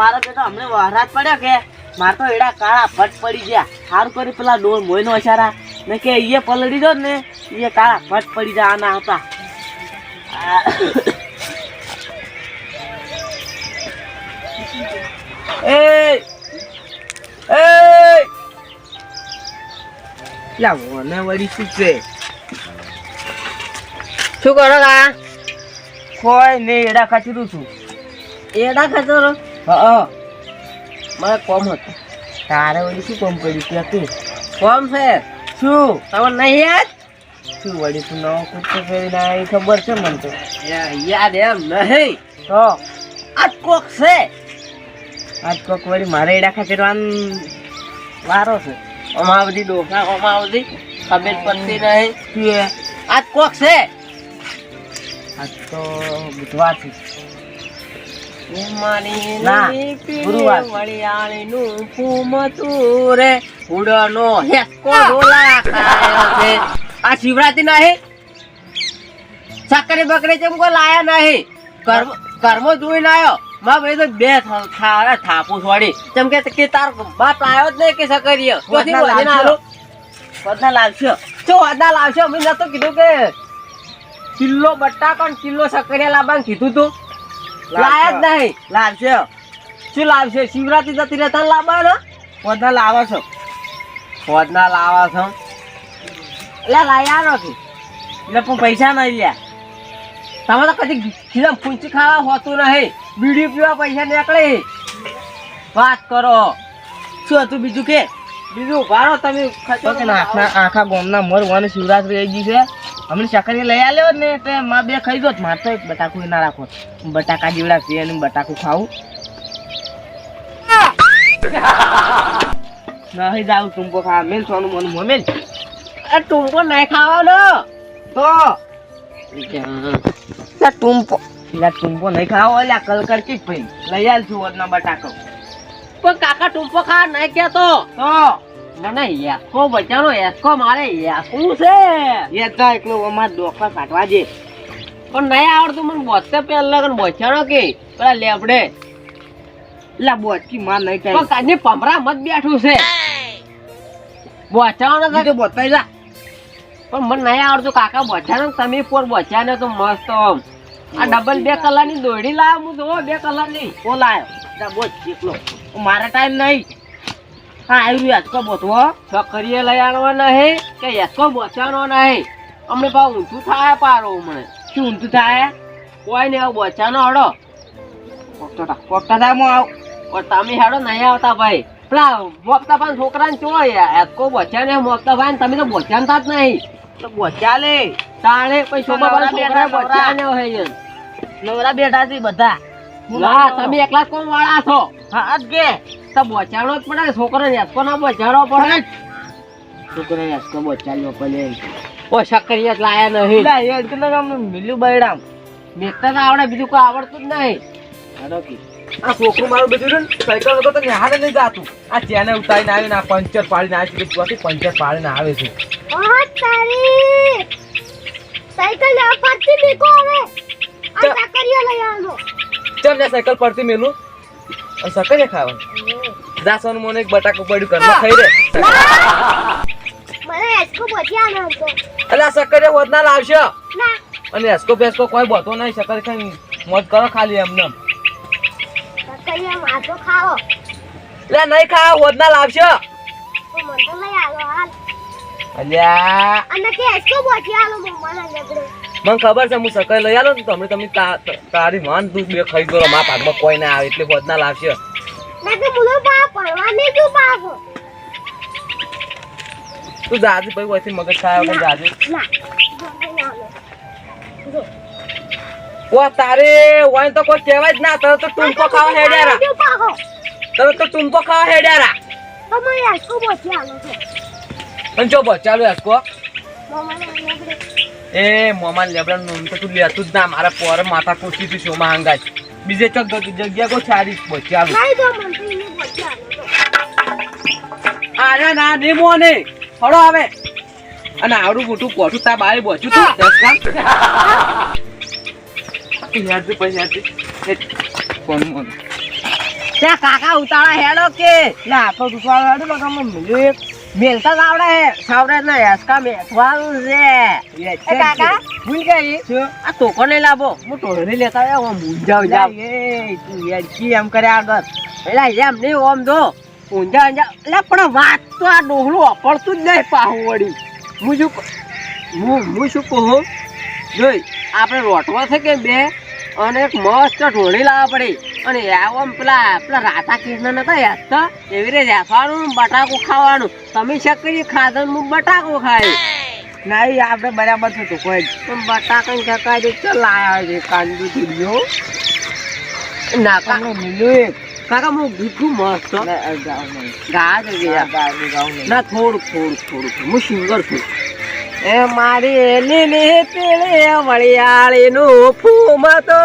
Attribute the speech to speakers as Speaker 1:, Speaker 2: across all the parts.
Speaker 1: મારા બેટા હમણે વહરાત પડ્યો કે માર તો એડા કાળા ફટ પડી ગયા. સારું કરી પેલા ડોર મોયનો અચારા ને કે એ પલડી દો ને એ કાળા ફટ પડી જવાના હતા. એ એ લા, મને વળી શું છે?
Speaker 2: શું કરો કા
Speaker 1: કોઈ નહીં, એડા ખાચરું છું.
Speaker 2: એડા ખતરો
Speaker 1: હા મારે કોમ હતું. તારે વળી શું કોમ કર્યું કે તું
Speaker 2: કોમ છે.
Speaker 1: શું?
Speaker 2: તમને નહીં યાદ?
Speaker 1: શું વળી તું નવો કૂદકો ફેરીને આવી ખબર છે મને તો.
Speaker 2: યાદ એમ નહીં.
Speaker 1: તો
Speaker 2: આજ કોક છે.
Speaker 1: આજ કોક વળી મારે એડા ખાચરવાન વારો છે.
Speaker 2: અમા બધી ડોસા અમાર બધી ખબર પડતી નહીં.
Speaker 1: એ?
Speaker 2: કોક છે.
Speaker 1: આજ તો બુધવાર છે.
Speaker 2: આ શિવરાત્રી નહીં? સાકરી બકરી ચમ કોઈ લાયા નહીં? કર્મ કર્મ જોઈને આવ્યો માં ભાઈ તો બે થ- થા- થાપુ છોડી. ચમ કે કે તાર બાપ લાયો જ નહીં કે સકરીય કોથી
Speaker 1: વધના
Speaker 2: વધીને
Speaker 1: લાવશો.
Speaker 2: આલો?
Speaker 1: બધા લાવશો?
Speaker 2: ચો વધના લાવશો? મેં નતો કીધું કે કિલ્લો બટાકા ને કિલ્લો સકરિયા લાવવાનું કીધું તું. લાયા જ નહીં.
Speaker 1: લાવશે.
Speaker 2: શું લાવશે? શિવરાત્રી જતી રહેતા લાવવાનો?
Speaker 1: બધા લાવો છો.
Speaker 2: ફોજના લાવા છો. એટલે લાયા નથી
Speaker 1: એટલે પણ પૈસા નહીં લ્યા.
Speaker 2: તમે તો કદી ખીલમ પૂંચી ખાવા હોતું નહીં. બીડી પીવા પૈસા નીકળે. વાત કરો.
Speaker 1: શું હતું બીજું કે?
Speaker 2: બીજું ભારો તમે
Speaker 1: ના આખા આખા ગામના મર વન શિવરાત્રી આવી ગઈ છે. અમને ચકરી લઈ આવ્યો ને તે માં બે ખાઈ દો મારતો બટાકું ના રાખો. બટાકા જીવડા પીએ ને બટાકું ખાવું નહીં જાવ ટૂંપો ખા મેં સોનું મન મોમેલ
Speaker 2: આ ટૂંકો નહીં ખાવાનો.
Speaker 1: તો. લા ટૂંપો લા ટૂંપો નહીં ખાવો લ્યા કલ કી કે ભાઈ લઈ આલ છું વધના બટાકો.
Speaker 2: પણ કાકા ટૂંકો ખા નહીં કેતો
Speaker 1: તો.
Speaker 2: મને એસકો બચાનો એસકો મારે એસકું છે.
Speaker 1: એ તો એકલો અમાર ડોકલા કાઢવા જે
Speaker 2: પણ નહીં આવડતું મને બોતે પહેલા લગન બચાનો કે પેલા લેબડે
Speaker 1: લા બોચકી માં નહીં
Speaker 2: પણ
Speaker 1: થાય
Speaker 2: કાજે પમરા મત બેઠું છે. બોચાવાનો તો
Speaker 1: બીજો જા.
Speaker 2: પણ મને નહીં આવડતું કાકા બોચાનો તમે પોર બચ્યા તો મસ્ત આમ. આ ડબલ બે કલરની દોડી લાવ હું તો બે કલરની
Speaker 1: ઓ લાયો. લા બોચ એકલો. મારા ટાઈમ નહીં. હા આવ્યું યાદ કો બોતવો
Speaker 2: છકરીએ લઈ આવવા નહીં કે એસકો બચાનો નહીં અમને ભાવ ઊંધું થાય પારો મને
Speaker 1: શું ઊંધું થાય?
Speaker 2: કોઈ ને બચાનો હડો
Speaker 1: પોકતા તા થાય આવ.
Speaker 2: પણ તમે હેડો નહીં આવતા ભાઈ. પેલા મોકતા ભાઈ છોકરાને ચો એસકો બચ્યા ને મોકતા ભાઈ તમે તો બચાનતા જ નહીં.
Speaker 1: તો બોચ્યા લે
Speaker 2: તાણે પછી છોકરા છોકરા
Speaker 1: બેઠા,
Speaker 2: બચ્યા ને હોય.
Speaker 1: નવરા બેઠા છે બધા.
Speaker 2: ના તમે એકલા કોણ વાળા છો?
Speaker 1: હા જ કે
Speaker 2: તો બોચાડો જ પડે છોકરાને હસકો ના બોચાડો પડે.
Speaker 1: છોકરાને હસકો બોચાડવો પડે.
Speaker 2: ઓ લાયા નહીં.
Speaker 1: લા એ તો આમ મિલ્યું બૈડામ
Speaker 2: મેતા આવડે બીજું કોઈ આવડતું જ નહીં.
Speaker 1: આ છોકરું મારું બધું ને સાયકલ તો નિહાળે નહીં જાતું. આ ચેને ઉતારીને આવીને આ પંચર પાડીને આવે છે પંચર પાડીને આવે છે.
Speaker 3: બહુત સાયકલ આ
Speaker 1: પરથી મેકો સકરે ખાવાનું? દાસવાનું મને એક બટાકો પડ્યું ઘરમાં ખાઈ રે
Speaker 3: મને એસકો બચ્યા ન હતો
Speaker 1: એટલે આ સકરે વધના લાવશો. અને એસકો બેસકો કોઈ બોતો નહીં. સકર ખાઈ મોજ કરો ખાલી એમને.
Speaker 3: માથો ખાઓ
Speaker 1: નહીં ખાવા વધના લાવશો.
Speaker 3: મને તો લઈ આવો હાલ.
Speaker 1: અલ્યા.
Speaker 3: અને કે એસકો બચ્યા આલો મમ્માના ઝઘડે
Speaker 1: મને ખબર છે હું સકાઈ લઈ આલો ને તમે તા- તા- તારી માન તું બે ખાઈ ગયો મારા ભાગમાં કોઈ ના આવે એટલે લાવશો.
Speaker 3: ના નહીં તું
Speaker 1: જાજે ભાઈ વચ્ચે મગજ ખાયા વગર જાજે.
Speaker 3: જો.
Speaker 1: ઓ તારે વાય તો કોઈ કહેવાય જ ના તરત તો ટૂંકો ખાવા હેડ્યારા તરત તો ટૂંકો ખાવા હેડ્યારા
Speaker 3: તો મને એસકો બચ્યા લો છે?
Speaker 1: પણ જો
Speaker 3: મમ્માના ઝઘડે
Speaker 1: એ મોમાન લેબડા નું તો તું લેતું જ ના મારા પોર માથા કોચી તું શોમાં હંગાય. બીજે ચોક જગ્યા કો સારી બચાલો
Speaker 3: નહીં તો મને તો એને બચ્યા આલો
Speaker 1: ના ને મોને હળો આવે. અને આવડું મોટું પોઠું તા બારે બચ્યું તું. દસ કામ યાદ પછી યાદ મોન
Speaker 2: ત્યાં કાકા ઉતાળા હેડો કે.
Speaker 1: ના તો ઉતાળા હેડો ને કામ મળ્યું એક.
Speaker 2: મેલતા જ આવડે હે સાવડે ને હેસકા મેથવાનું છે. એ કાકા? ભૂલ ગઈ
Speaker 1: શું?
Speaker 2: આ તોકો નહીં લાવો. હું ટોળે લેતા આવ્યા હું મૂંઝાવ જાવ
Speaker 1: એ તું યાર એમ કરે આગળ.
Speaker 2: એલા એમ નહીં ઓમ દો ઊંઝા ઊંઝા એટલે પણ વાત તો આ ડોહલું અપડતું જ નહીં પાહું વળી. હું શું ક- હું હું શું કહું? જોઈ આપણે રોટવા છે કે બે? અને એક મસ્ત ઢોળી લાવવા પડે. અને આમ પેલા પેલા રાતા કૃષ્ણ નતા યાદતા એવી રીતે હેસવાનું બટાકું ખાવાનું. તમે શકરી ખાધો હું બટાકું ખાય
Speaker 1: ના એ આપણે બરાબર થતું કોઈ
Speaker 2: પણ બટાકન કાકા જે ચલ આવ્યા છે કાંદુ ટીડિયો ના કા-
Speaker 1: તમને એક.
Speaker 2: કાકા હું ગીધું મસ્ત.
Speaker 1: નહીં.
Speaker 2: ગા જ ગયા
Speaker 1: નહીં, નહીં.
Speaker 2: ના થોડુંક થોડુંક થોડુંક. હું સિંગર છું. એ મારી લીલી પીળી વળિયાળી નું ફૂમ તો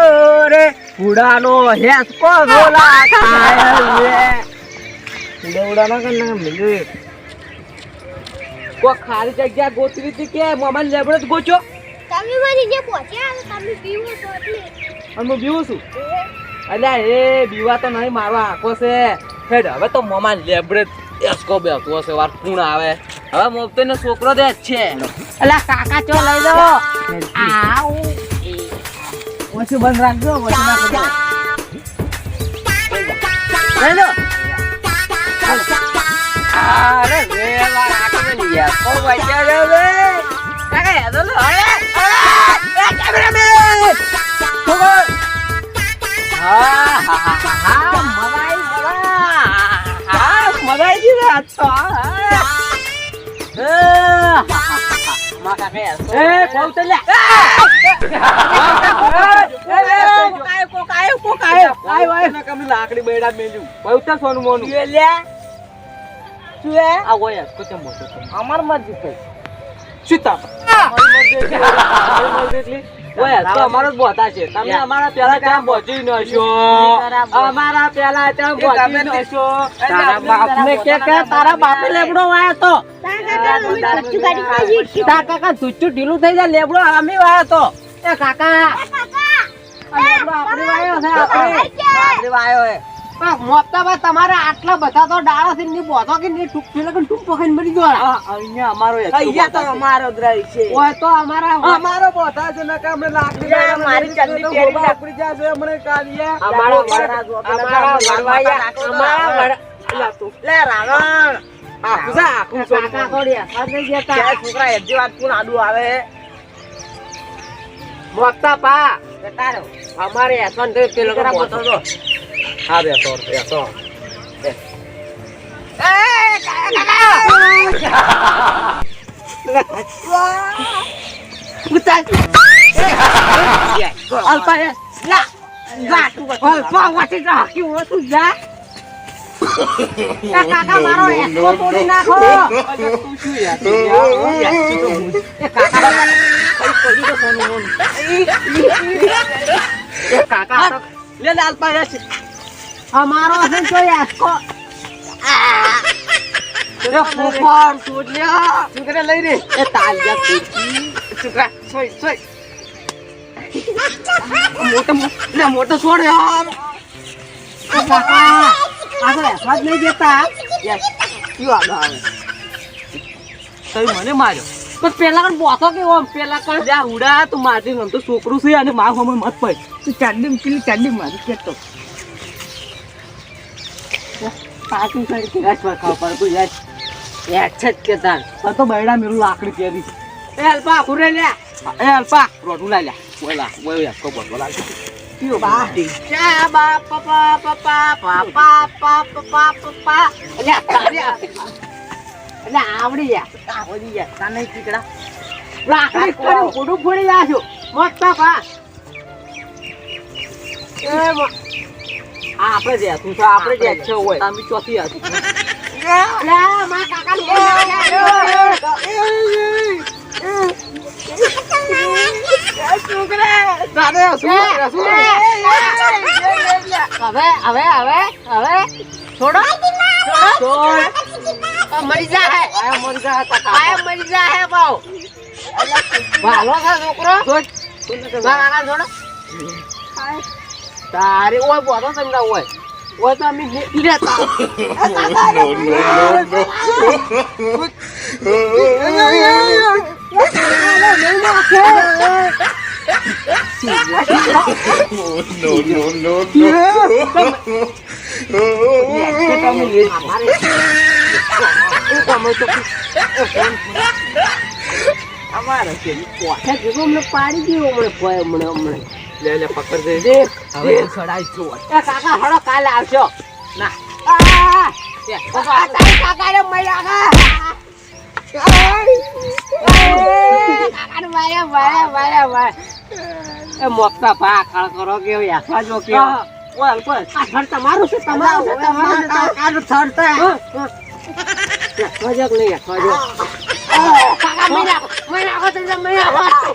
Speaker 2: રે. ફૂડાનો હેસકો ઝોલા ખાય છે
Speaker 1: દેવડા ના કર ના મળ્યું
Speaker 2: કોઈ ખાલી જગ્યા ગોતવી હતી કે મોમાં લેબડો જ ગોચો
Speaker 3: તમે મારી જે પહોંચ્યા તમે પીવો છો એટલે.
Speaker 1: અને હું બીવું છું. અલ્યા એ બીવા તો નહીં મારો આંખો છે. હેડ હવે તો મમાન લેબડે એસકો બેસતો હશે વાર કુણ આવે. હવે મોકતો ને છોકરો દે જ છે.
Speaker 2: અલા કાકા ચો લઈ લો આવ.
Speaker 1: ઓછું બંધ રાખજો ઓછું ના કરજો.
Speaker 2: લઈ લો. અરે વેલા રાખને યાર કો બચ્યા એ! કોલ લે કોકાય કોકાય કોકાય આય વાય
Speaker 1: લાકડી બેડા મેલ્યું. બહુ સોનું મોનું.
Speaker 2: શું હે
Speaker 1: આ હોય કુચમ મોટો
Speaker 2: અમાર મરજી થઈ
Speaker 1: સીતા ઓય તો અમારો જ બોતા છે. તમે અમારા પેલા ત્યાં પહોંચી ન અમારા પેલા ત્યાં પહોંચી ન
Speaker 2: તારા બાપને કે કે તારા બાપે લેબડો વાયો તો.
Speaker 3: કાકા
Speaker 2: ઢીલું થઈ જાય લેબડો અમે વાયો તો. એ કાકા.
Speaker 3: કાકા.
Speaker 2: લેબડો આપણે વાયો છે આપણે. આપણે વાયો હે પણ તમારે આટલા બધા તો ડાળો થી બોધો કે ની ટૂંક પેલા ટૂંક પકડીને મરી ગયો
Speaker 1: અહીંયા અમારો
Speaker 2: અહીંયા તો
Speaker 1: અમારો દ્રાઈ છે.
Speaker 2: ઓય તો અમારા
Speaker 1: અમારો બોતા છે ને કે અમે લાકડી
Speaker 3: જા, મારી ચડની પહેરી જા.
Speaker 1: ઉપડી જશે કાઢીએ.
Speaker 2: અમારા અમારા વડવાયા અમારા વડ-
Speaker 1: લે રાવણ. આખું છે
Speaker 2: કાકા
Speaker 1: મોનું.
Speaker 2: થોડી જતા
Speaker 1: છોકરા એજી વાત કોણ આડું આવે?
Speaker 2: મોટા પા. અમારે એસન પેલો
Speaker 1: હા બેસો બેસો
Speaker 2: કાકા મારો એસો તોડી નાખો
Speaker 1: તું શું
Speaker 2: કાકા કાકા
Speaker 1: લે લે અલ્પા યાર
Speaker 2: અમારો હશે તો આખો એ ફૂફાડ તોડ્યા
Speaker 1: છોકરા લઈ રે.
Speaker 2: એ તાલિયા
Speaker 1: છોકરા સોય સોય.
Speaker 2: મોટો મોટો મોટો છોડ યાર. કાકા આગળ એસવા નહીં દેતા?
Speaker 1: કયો આગળ આવે. મને માર્યો.
Speaker 2: પણ પેલા કણ બોતો કે ઓમ પેલા કણ
Speaker 1: જા ઉડા તું મારતી તો છોકરું છે અને મારું હમે મત પડ. તું ચાંદી ચાંડી મારી કેતો.
Speaker 2: પાકી કરી કે રસ ખાવ પર તું યાર યાર છે જ કે તાર
Speaker 1: તો બૈડા મેરું લાકડી કેરી
Speaker 2: એ અલ્પા કુરે લે
Speaker 1: એ અલ્પા રોટું લાઈ લે બોલ યાર કો બોલ બોલા કયો બા
Speaker 2: ચા બા પપા પપા પપા પપા પપા પપા અલ્યા તારે અલ્યા આવડી યા
Speaker 1: આવડી યાર તાને ચીકડા
Speaker 2: લાકડી કરી કુડું ફોડી જાશો મોટા પા એ મો-
Speaker 1: આ આપણે જે હતું તો આપણે જે છે હોય. તમે ચોથી હતું.
Speaker 2: મરી
Speaker 1: આયા મરી જા
Speaker 2: મરી જાય ભાવ ભાલો છોકરો.
Speaker 1: છોડ.
Speaker 2: છોડો તારી ઓય બોલો સમજા ઓય ઓય તો અમે લેતા
Speaker 4: no, no, no. No.
Speaker 2: અમારે પાડી ગયું હમણે હમણે લે લે પકડ દે દે હવે જો એ કાકા હળો કાલે આવશો ના આ કાકા કાકા રે મય કાકા મોકતા કરો કે યાસવા જો તમારું છે તમારું છે તમારું કાકાનું થર છે યાસવા જો નહીં યાસવા જો કાકા મય મય આવો તો મય આવો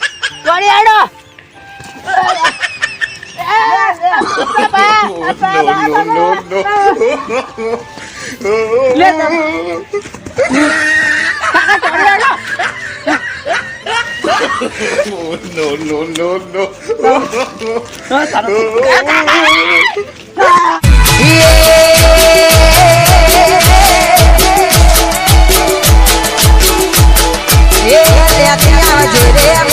Speaker 2: તોડી હેડો
Speaker 4: No, no, no, no. Oh, no, no, no, no.
Speaker 5: Yeah, yeah, yeah, yeah, yeah.